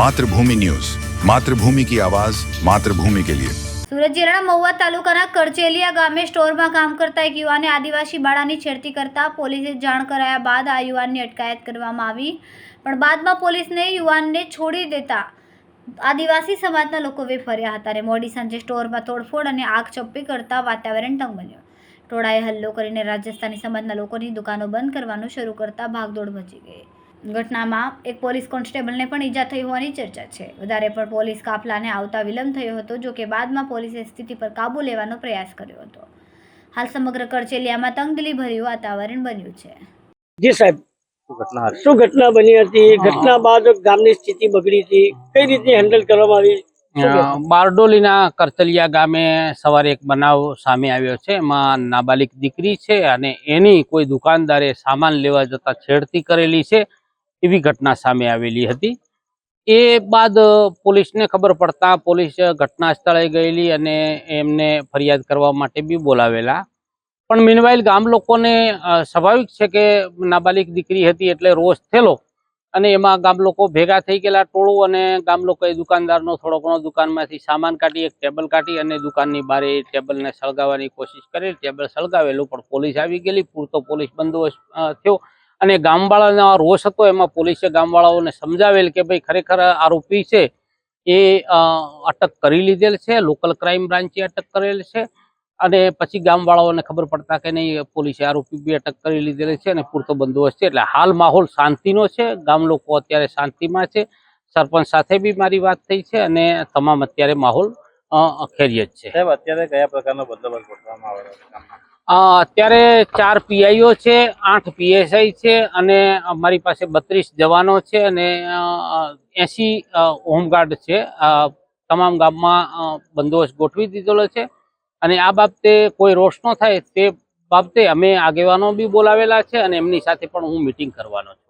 Mathrubhumi news. Mathrubhumi કી આવાજ, માતૃભૂમિ કે લિયે. સુરત જિલ્લાના મહુવા તાલુકાના કરચેલિયા ગામે સ્ટોરમાં કામ કરતા એક યુવાને આદિવાસી બાળાની છેડતી કરતા પોલીસે જાણ કરાયા બાદ આ યુવાનની અટકાયત કરવામાં આવી. પણ બાદમાં પોલીસને યુવાનને છોડી દેતા આદિવાસી સમાજના લોકો વે ફર્યા હતા અને મોડી સાંજે સ્ટોરમાં તોડફોડ અને આગ ચપ્પી કરતા વાતાવરણ તંગ બન્યું. ટોળાએ હલ્લો કરીને રાજસ્થાની સમાજના લોકોની દુકાનો બંધ કરવાનું શરૂ કરતા ભાગદોડ મચી ગઈ. ઘટનામાં એક પોલીસ કોન્સ્ટેબલને પણ ઈજા થઈ હોવાની ચર્ચા છે. વધારે પણ પોલીસ કાફલાને આવતા વિલંબ થયો હતો જો કે બાદમાં પોલીસે સ્થિતિ પર કાબૂ લેવાનો પ્રયાસ કર્યો હતો. હાલ સમગ્ર કરચેલિયામાં તંગદિલી ભર્યું વાતાવરણ બન્યું છે. જી સાહેબ. શું ઘટના હતી? શું ઘટના બની હતી? ઘટના બાદ ગામની સ્થિતિ બગડી હતી. કઈ રીતે હેન્ડલ કરવામાં આવી? બારડોલીના કરતલિયા ગામે સવારે એક બનાવ સામે આવ્યો છે. એમાં નાબાલિક દીકરી છે અને એની કોઈ દુકાનદારે સામાન લેવા જતા છેડતી કરેલી છે. એવી ઘટના સામે આવેલી હતી. એ બાદ પોલીસને ખબર પડતા પોલીસ ઘટના સ્થળે ગયેલી અને એમને ફરિયાદ કરવા માટે બી બોલાવેલા. પણ મીનવાઇલ ગામ લોકોને સ્વાભાવિક છે કે નાબાલિક દીકરી હતી એટલે રોષ થયેલો અને એમાં ગામ લોકો ભેગા થઈ ગયેલા ટોળું અને ગામ લોકોએ દુકાનદારનો થોડો ઘણો દુકાનમાંથી સામાન કાઢી, એક ટેબલ કાઢી અને દુકાનની બારે એ ટેબલને સળગાવવાની કોશિશ કરી, ટેબલ સળગાવેલું પણ પોલીસ આવી ગયેલી. પૂરતો પોલીસ બંદોબસ્ત થયો. અને ગામવાળાનો આ રોષ હતો, એમાં પોલીસે ગામવાળાઓને સમજાવેલ કે ભાઈ ખરેખર આરોપી છે એ અટક કરી લીધેલ છે, લોકલ ક્રાઇમ બ્રાન્ચે અટક કરેલ છે અને પછી ગામવાળાઓને ખબર પડતા કે નહીં, પોલીસે આરોપી બી અટક કરી લીધેલ છે અને પૂરતો બંદોબસ્ત છે. એટલે હાલ માહોલ શાંતિનો છે, ગામ લોકો અત્યારે શાંતિમાં છે. સરપંચ સાથે બી મારી વાત થઈ છે અને તમામ અત્યારે માહોલ ખેરિયત છે. સાહેબ અત્યારે કયા પ્રકારનો બંદોબસ્ત ગોઠવવામાં આવેલો છે અત્યારે ચાર પીઆઈઓ છે આઠ પીએસઆઈ છે અને અમારી પાસે બત્રીસ જવાનો છે અને એસી હોમગાર્ડ છે. તમામ ગામમાં બંદોબસ્ત ગોઠવી દીધેલો છે અને આ બાબતે કોઈ રોષ ન થાય તે બાબતે અમે આગેવાનો બી બોલાવેલા છે અને એમની સાથે પણ હું મિટિંગ કરવાનો છું.